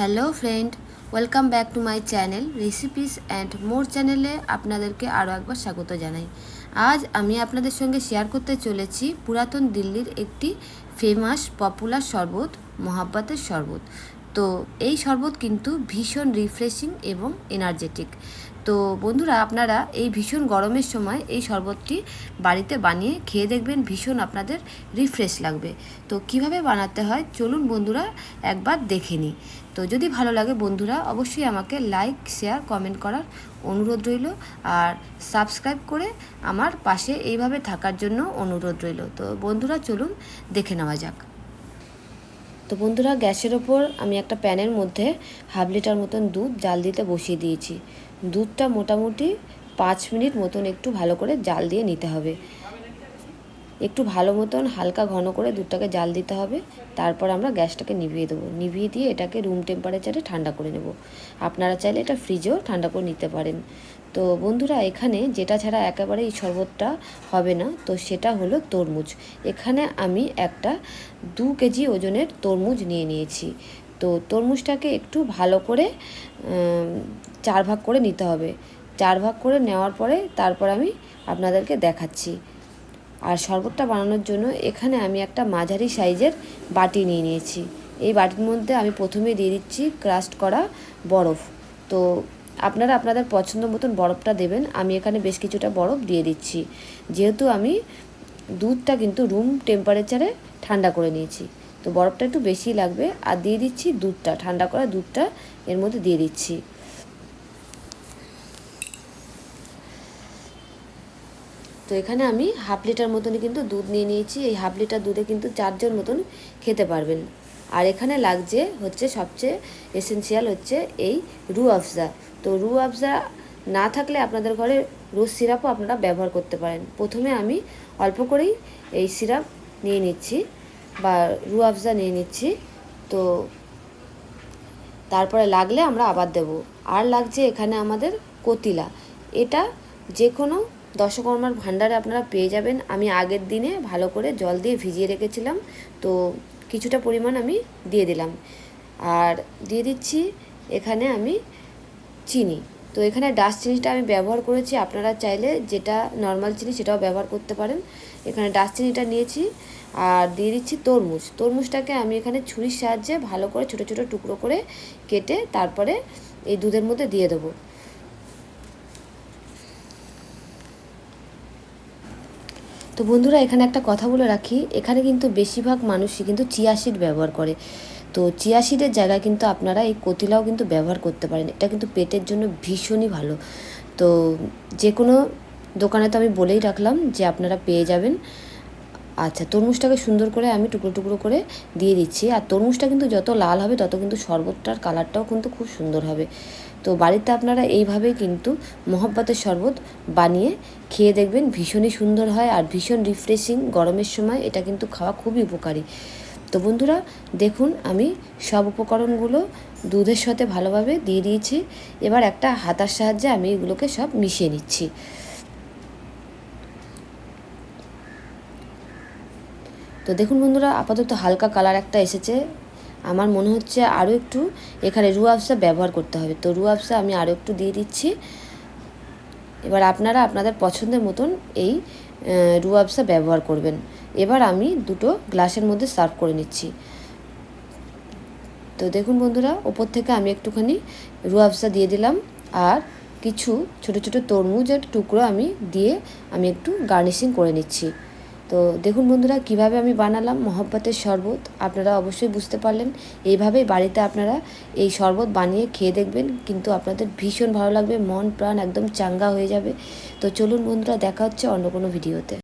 Hello friend, welcome back to my channel recipes and more চ্যানেলে আপনাদেরকে আরও একবার স্বাগত জানাই। আজ আমি আপনাদের সঙ্গে শেয়ার করতে চলেছি পুরাতন দিল্লির একটি ফেমাস পপুলার শরবত, মহাব্বাতের শরবত। তো এই শরবত কিন্তু ভীষণ রিফ্রেশিং এবং এনার্জেটিক তো বন্ধুরা, আপনারা এই ভীষণ গরমের সময় এই শরবতটি বাড়িতে বানিয়ে খেয়ে দেখবেন, ভীষণ আপনাদের রিফ্রেশ লাগবে। তো কীভাবে বানাতে হয়, চলুন বন্ধুরা একবার দেখে নিই। তো যদি ভালো লাগে বন্ধুরা, অবশ্যই আমাকে লাইক শেয়ার কমেন্ট করার অনুরোধ রইল আর সাবস্ক্রাইব করে আমার পাশে এইভাবে থাকার জন্য অনুরোধ রইল। তো বন্ধুরা, চলুন দেখে নেওয়া যাক। তো বন্ধুরা, গ্যাসের ওপর আমি একটা প্যানের মধ্যে হাফ লিটার মতন দুধ জাল দিতে বসিয়ে দিয়েছি। দুধটা মোটামুটি পাঁচ মিনিট মতন একটু ভালো করে জাল দিয়ে নিতে হবে। একটু ভালো মতন হালকা ঘন করে দুধটাকে জাল দিতে হবে। তারপর আমরা গ্যাসটাকে নিভিয়ে দেবো। নিভিয়ে দিয়ে এটাকে রুম টেম্পারেচারে ঠান্ডা করে নেব। আপনারা চাইলে এটা ফ্রিজেও ঠান্ডা করে নিতে পারেন। তো বন্ধুরা, এখানে যেটা ছাড়া একেবারে এই শরবতটা হবে না, তো সেটা হলো তরমুজ। এখানে আমি একটা দু কেজি ওজনের তরমুজ নিয়ে নিয়েছি। তো তরমুজটাকে একটু ভালো করে চার ভাগ করে নিতে হবে। চার ভাগ করে নেওয়ার পরে তারপর আমি আপনাদেরকে দেখাচ্ছি। আর শরবতটা বানানোর জন্য এখানে আমি একটা মাঝারি সাইজের বাটি নিয়ে নিয়েছি। এই বাটির মধ্যে আমি প্রথমে দিয়ে দিচ্ছি ক্রাস্ট করা বরফ। তো আপনারা আপনাদের পছন্দ মতন বরফটা দেবেন, আমি এখানে বেশ কিছুটা বরফ দিয়ে দিচ্ছি। যেহেতু আমি দুধটা কিন্তু রুম টেম্পারেচারে ঠান্ডা করে নিয়েছি, তো বরফটা একটু বেশি লাগবে। আর দিয়ে দিচ্ছি দুধটা, ঠান্ডা করা দুধটা এর মধ্যে দিয়ে দিচ্ছি। তো এখানে আমি হাফ লিটার মতনই কিন্তু দুধ নিয়ে নিয়েছি। এই হাফ লিটার দুধে কিন্তু চারজন মতন খেতে পারবেন। আর এখানে লাগছে হচ্ছে সবচেয়ে এসেন্সিয়াল হচ্ছে এই রু আফজা। তো রু আফজা না থাকলে আপনাদের ঘরে রোজ সিরাপও আপনারা ব্যবহার করতে পারেন। প্রথমে আমি অল্প করেই এই সিরাপ নিয়ে নিচ্ছি বা রু আফজা নিয়ে নিচ্ছি। তো তারপরে লাগলে আমরা আবার দেব। আর লাগছে এখানে আমাদের কতিলা। এটা যে কোনো দশকর্মার ভাণ্ডারে আপনারা পেয়ে যাবেন। আমি আগের দিনে ভালো করে জল দিয়ে ভিজিয়ে রেখেছিলাম, তো কিছুটা পরিমাণ আমি দিয়ে দিলাম। আর দিয়ে দিচ্ছি এখানে আমি চিনি। তো এখানে ডাস্ট চিনিটা আমি ব্যবহার করেছি, আপনারা চাইলে যেটা নর্মাল চিনি সেটাও ব্যবহার করতে পারেন। এখানে ডাস্ট চিনিটা নিয়েছি আর দিয়ে দিচ্ছি তরমুজ। তরমুজটাকে আমি এখানে ছুরির সাহায্যে ভালো করে ছোটো ছোটো টুকরো করে কেটে তারপরে এই দুধের মধ্যে দিয়ে দেবো। তো বন্ধুরা, এখানে একটা কথা বলে রাখি, এখানে কিন্তু বেশিরভাগ মানুষই কিন্তু চিয়া সিড ব্যবহার করে। তো চিয়া জায়গায় কিন্তু আপনারা এই কতিলাও কিন্তু ব্যবহার করতে পারেন। এটা কিন্তু পেটের জন্য ভীষণই ভালো। তো যে কোনো দোকানে তো আমি বলেই রাখলাম যে আপনারা পেয়ে যাবেন। আচ্ছা তরমুজটাকে সুন্দর করে আমি টুকরো টুকরো করে দিয়ে দিচ্ছি। আর তরমুজটা কিন্তু যত লাল হবে, তত কিন্তু শরবতটার কালারটাও কিন্তু খুব সুন্দর হবে। তো বাড়িতে আপনারা এইভাবে কিন্তু মহব্বতের শরবত বানিয়ে খেয়ে দেখবেন ভীষণই সুন্দর হয় আর ভীষণ রিফ্রেশিং গরমের সময়। এটা কিন্তু খাওয়া খুবই উপকারী। তো বন্ধুরা, দেখুন আমি সব উপকরণগুলো দুধের সাথে ভালোভাবে দিয়ে দিয়েছি। এবার একটা হাতার সাহায্যে আমি এগুলোকে সব মিশিয়ে নিচ্ছি। তো দেখুন বন্ধুরা, আপাতত হালকা কালার একটা এসেছে। আমার মনে হচ্ছে আরও একটু এখানে রু আফসা ব্যবহার করতে হবে। তো রু আফসা আমি আরও একটু দিয়ে দিচ্ছি। এবার আপনারা আপনাদের পছন্দের মতন এই রু আফসা ব্যবহার করবেন। এবার আমি দুটো গ্লাসের মধ্যে সার্ভ করে নিচ্ছি। তো দেখুন বন্ধুরা, ওপর থেকে আমি একটুখানি রু আফসা দিয়ে দিলাম। আর কিছু ছোট ছোট তরমুজের টুকরো আমি দিয়ে আমি একটু গার্নিশিং করে নিচ্ছি। তো দেখুন বন্ধুরা, কীভাবে আমি বানালাম মহাব্বতের শরবত আপনারা অবশ্যই বুঝতে পারলেন। এইভাবেই বাড়িতে আপনারা এই শরবত বানিয়ে খেয়ে দেখবেন, কিন্তু আপনাদের ভীষণ ভালো লাগবে, মন প্রাণ একদম চাঙ্গা হয়ে যাবে। তো চলুন বন্ধুরা, দেখা হচ্ছে অন্য কোনো ভিডিওতে।